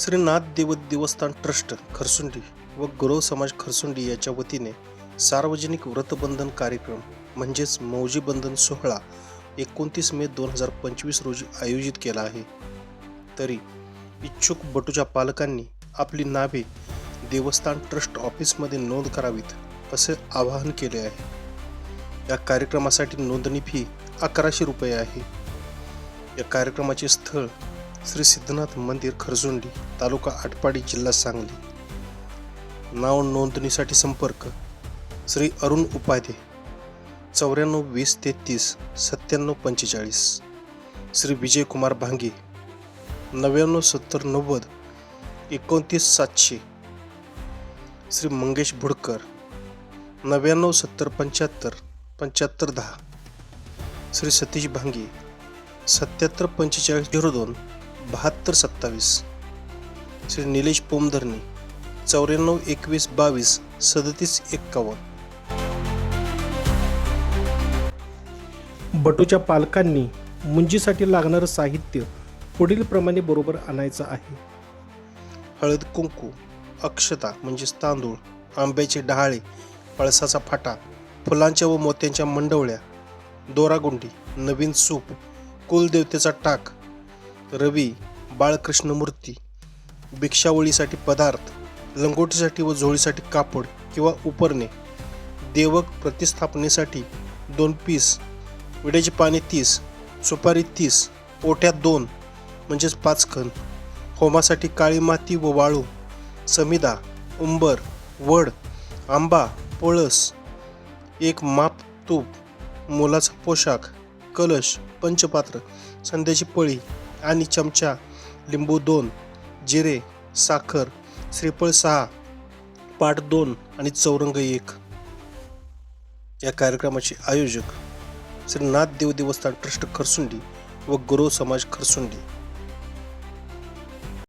श्री नाथ देव देवस्थान ट्रस्ट खरसुंडी व गुरव समाज खरसुंडी याच्या वतीने सार्वजनिक व्रतबंधन कार्यक्रम म्हणजेच मौजी बंधन सोहळा एकोणतीस मे दोन हजार पंचवीस रोजी आयोजित केला आहे. तरी इच्छुक बटूच्या पालकांनी आपली नावे देवस्थान ट्रस्ट ऑफिसमध्ये नोंद करावीत असे आवाहन केले आहे. या कार्यक्रमासाठी नोंदणी फी अकराशे रुपये आहे. या कार्यक्रमाचे स्थळ श्री सिद्धनाथ मंदिर खरजुंडी तालुका आटपाडी जिल्हा सांगली. नाव नोंदणीसाठी संपर्क श्री अरुण उपाध्ये चौऱ्याण्णव वीस तेहतीस सत्त्याण्णव पंचेचाळीस. श्री विजयकुमार भांगे नव्याण्णव सत्तर नव्वद एकोणतीस सातशे. श्री मंगेश भुडकर नव्याण्णव सत्तर पंच्याहत्तर पंच्याहत्तर दहा. श्री सतीश भांगे सत्याहत्तर पंचेचाळीस झिरो दोन. बहात्तर सत्तावीस. श्री निलेश पोमधरणी चौऱ्याण्णव एकवीस बावीस सदतीस एक्कावन्न. बटूच्या पालकांनी मुंजीसाठी लागणारं साहित्य पुढील प्रमाणे बरोबर आणायचं आहे. हळद कुंकू अक्षता म्हणजेच तांदूळ आंब्याचे डहाळे पळसाचा फाटा फुलांच्या व मोत्यांच्या मंडवळ्या दोरागुंडी नवीन सूप कुलदेवतेचा टाक रवी बाळकृष्ण मूर्ती भिक्षावळीसाठी पदार्थ लंगोटीसाठी व झोळीसाठी कापड किंवा उपरणे देवक प्रतिस्थापनेसाठी दोन पीस विड्याचे पाणी तीस सुपारी तीस ओट्यात दोन म्हणजेच पाच खण होमासाठी काळी माती व वाळू समिदा उंबर वड आंबा पळस एक माप तूप मोलाचा पोशाख कलश पंचपात्र संध्याची पळी आणि चमचा लिंबू दोन जिरे साखर श्रीफळ सहा पाठ दोन आणि चौरंग एक. या कार्यक्रमाचे आयोजक श्री नाथ देव देवस्थान ट्रस्ट खरसुंडी व गुरु समाज खरसुंडी.